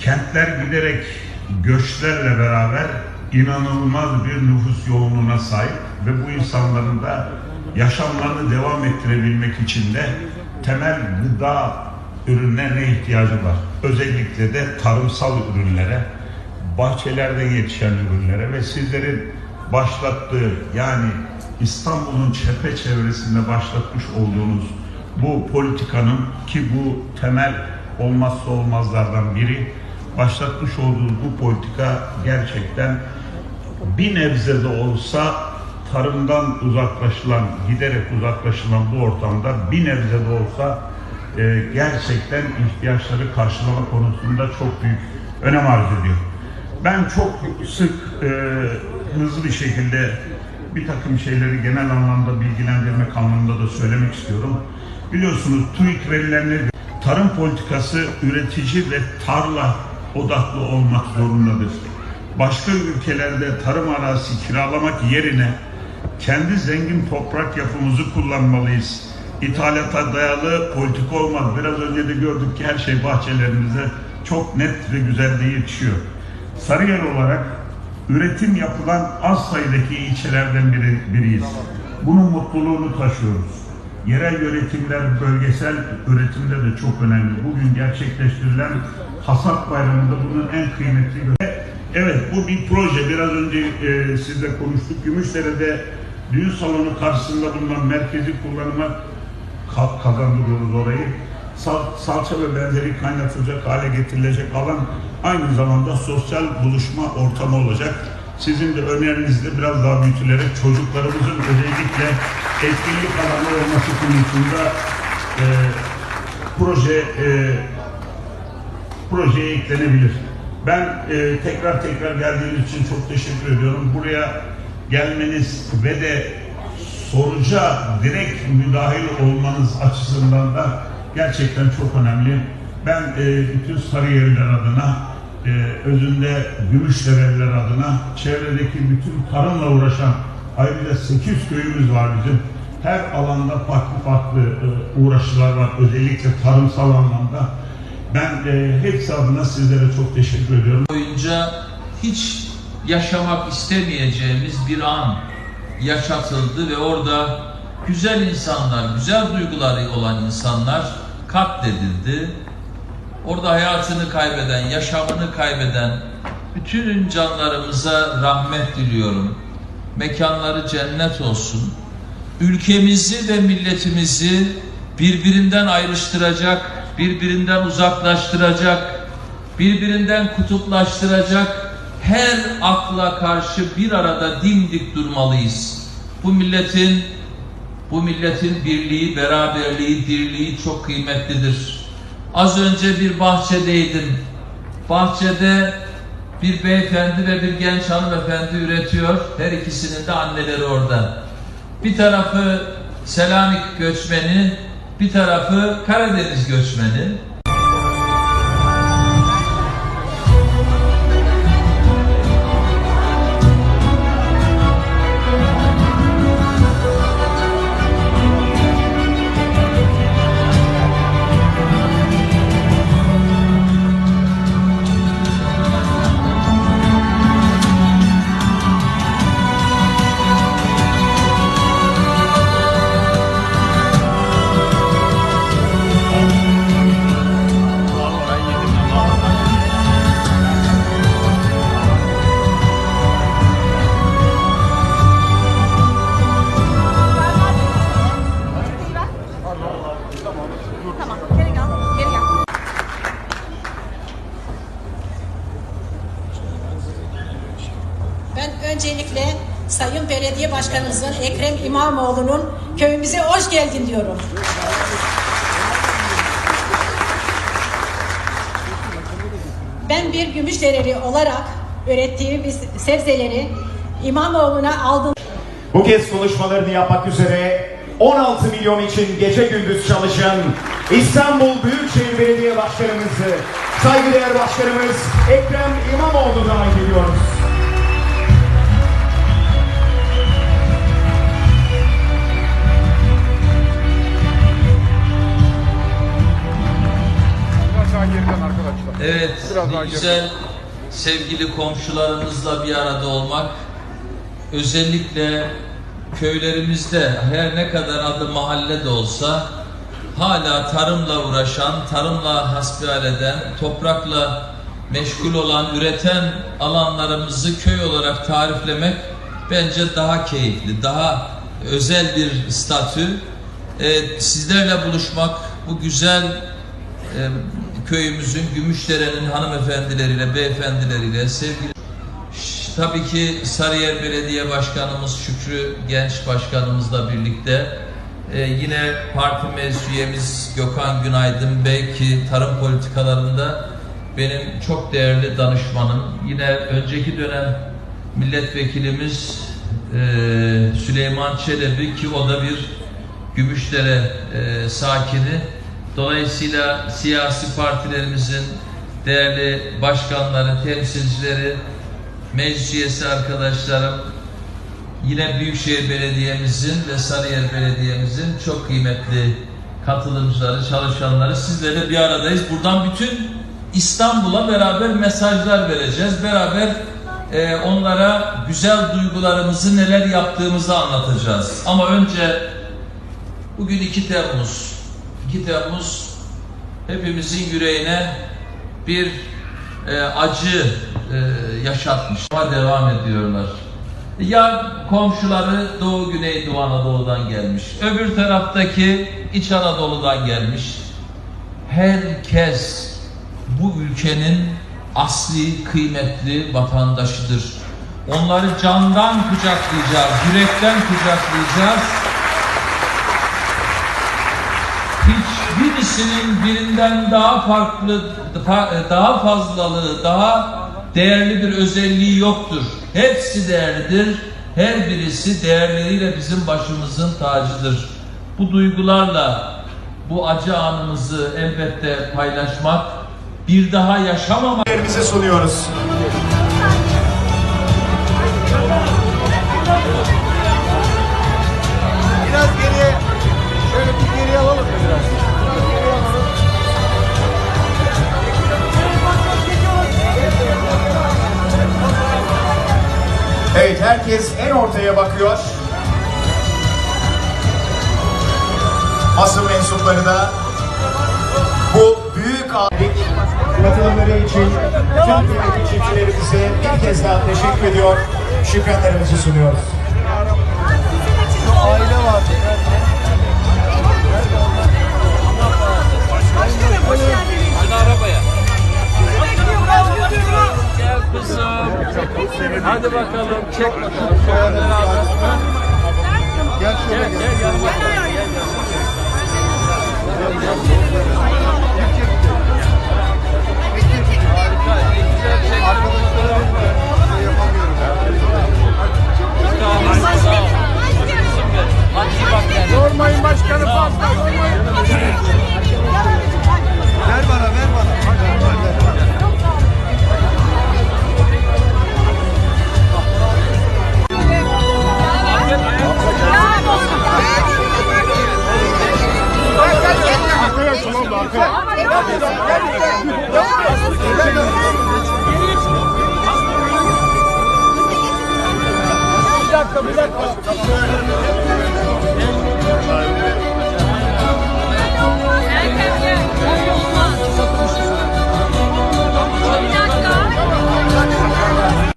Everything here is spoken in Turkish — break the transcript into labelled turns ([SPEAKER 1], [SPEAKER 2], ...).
[SPEAKER 1] Kentler giderek göçlerle beraber inanılmaz bir nüfus yoğunluğuna sahip ve bu insanların da yaşamlarını devam ettirebilmek için de temel gıda ürünlerine ihtiyacı var. Özellikle de tarımsal ürünlere, bahçelerden yetişen ürünlere ve sizlerin başlattığı yani İstanbul'un çevresinde başlatmış olduğunuz bu politikanın ki bu temel olmazsa olmazlardan biri başlatmış olduğunuz bu politika gerçekten bir nebze de olsa tarımdan uzaklaşılan, giderek uzaklaşılan bu ortamda bir nebze de olsa e, gerçekten ihtiyaçları karşılama konusunda çok büyük önem arz ediyor. Ben çok sık e, hızlı bir şekilde bir takım şeyleri genel anlamda bilgilendirmek anlamında da söylemek istiyorum. Biliyorsunuz TÜİK verilerine tarım politikası üretici ve tarla odaklı olmak zorundadır. Başka ülkelerde tarım arazisi kiralamak yerine kendi zengin toprak yapımızı kullanmalıyız. İthalata dayalı politika olmaz. Biraz önce de gördük ki her şey bahçelerimize çok net ve güzel de yetişiyor. Sarıyer olarak üretim yapılan az sayıdaki ilçelerden biri, biriyiz. Bunun mutluluğunu taşıyoruz. Yerel yönetimler bölgesel üretimde de çok önemli. Bugün gerçekleştirilen hasat bayramında bunun en kıymetli gö- Evet bu bir proje. Biraz önce e, sizle konuştuk. Gümüşdere'de düğün salonu karşısında bulunan merkezi kullanıma ka- kazandırıyoruz orayı. Sal- salça ve benzeri kaynatılacak hale getirilecek alan aynı zamanda sosyal buluşma ortamı olacak. Sizin de önerinizde biraz daha büyütülerek çocuklarımızın özellikle etkinlik alanı olması konusunda e, proje e, projeye eklenebilir. Ben e, tekrar tekrar geldiğiniz için çok teşekkür ediyorum. Buraya gelmeniz ve de sonuca direkt müdahil olmanız açısından da gerçekten çok önemli. Ben e, bütün Sarıyerliler adına, e, özünde Gümüşdereliler adına, çevredeki bütün tarımla uğraşan ayrıca 8 köyümüz var bizim. Her alanda farklı farklı e, uğraşılar var, özellikle tarımsal anlamda. Ben e, hepsi adına sizlere çok teşekkür ediyorum.
[SPEAKER 2] boyunca hiç yaşamak istemeyeceğimiz bir an yaşatıldı ve orada güzel insanlar, güzel duyguları olan insanlar katledildi. Orada hayatını kaybeden, yaşamını kaybeden bütün canlarımıza rahmet diliyorum. Mekanları cennet olsun. Ülkemizi ve milletimizi birbirinden ayrıştıracak, birbirinden uzaklaştıracak, birbirinden kutuplaştıracak her akla karşı bir arada dimdik durmalıyız. Bu milletin bu milletin birliği, beraberliği, dirliği çok kıymetlidir. Az önce bir bahçedeydim. Bahçede bir beyefendi ve bir genç hanımefendi üretiyor. Her ikisinin de anneleri orada. Bir tarafı Selanik göçmeni, bir tarafı Karadeniz göçmeni.
[SPEAKER 3] Öncelikle Sayın Belediye Başkanımızın Ekrem İmamoğlu'nun köyümüze hoş geldin diyorum. Ben bir Gümüşdereli olarak ürettiğimiz sebzeleri İmamoğlu'na aldım.
[SPEAKER 4] Bu kez konuşmalarını yapmak üzere 16 milyon için gece gündüz çalışan İstanbul Büyükşehir Belediye Başkanımızı, saygıdeğer başkanımız Ekrem İmamoğlu davet ediyoruz.
[SPEAKER 2] Ne güzel sevgili komşularımızla bir arada olmak. Özellikle köylerimizde her ne kadar adı mahalle de olsa hala tarımla uğraşan, tarımla hasbihal eden, toprakla meşgul olan, üreten alanlarımızı köy olarak tariflemek bence daha keyifli, daha özel bir statü. Ee, sizlerle buluşmak, bu güzel e, köyümüzün Gümüşdere'nin hanımefendileriyle, beyefendileriyle sevgili tabii ki Sarıyer Belediye Başkanımız Şükrü Genç Başkanımızla birlikte e, yine parti meclis üyemiz Gökhan Günaydın Bey ki tarım politikalarında benim çok değerli danışmanım. Yine önceki dönem milletvekilimiz e, Süleyman Çelebi ki o da bir Gümüşdere e, sakini. Dolayısıyla siyasi partilerimizin değerli başkanları, temsilcileri, meclis üyesi arkadaşlarım, yine Büyükşehir Belediye'mizin ve Sarıyer Belediye'mizin çok kıymetli katılımcıları, çalışanları sizlerle bir aradayız. Buradan bütün İstanbul'a beraber mesajlar vereceğiz. Beraber e, onlara güzel duygularımızı, neler yaptığımızı anlatacağız. Ama önce bugün 2 Temmuz. 2 Temmuz hepimizin yüreğine bir e, acı e, yaşatmış. Ama devam ediyorlar. Ya komşuları Doğu Güneydoğu Anadolu'dan gelmiş. Öbür taraftaki İç Anadolu'dan gelmiş. Herkes bu ülkenin asli kıymetli vatandaşıdır. Onları candan kucaklayacağız, yürekten kucaklayacağız. Hiçbirisinin birinden daha farklı, daha fazlalığı, daha değerli bir özelliği yoktur. Hepsi değerlidir. Her birisi değerleriyle bizim başımızın tacıdır. Bu duygularla bu acı anımızı elbette paylaşmak, bir daha yaşamamak
[SPEAKER 4] sunuyoruz. Herkes en ortaya bakıyor. Asıl mensupları da bu büyük alik katılımları için tüm kıymetli çiftçilerimize bir kez daha teşekkür ediyor. Şükranlarımızı sunuyoruz.
[SPEAKER 5] Aile var.
[SPEAKER 2] dakika.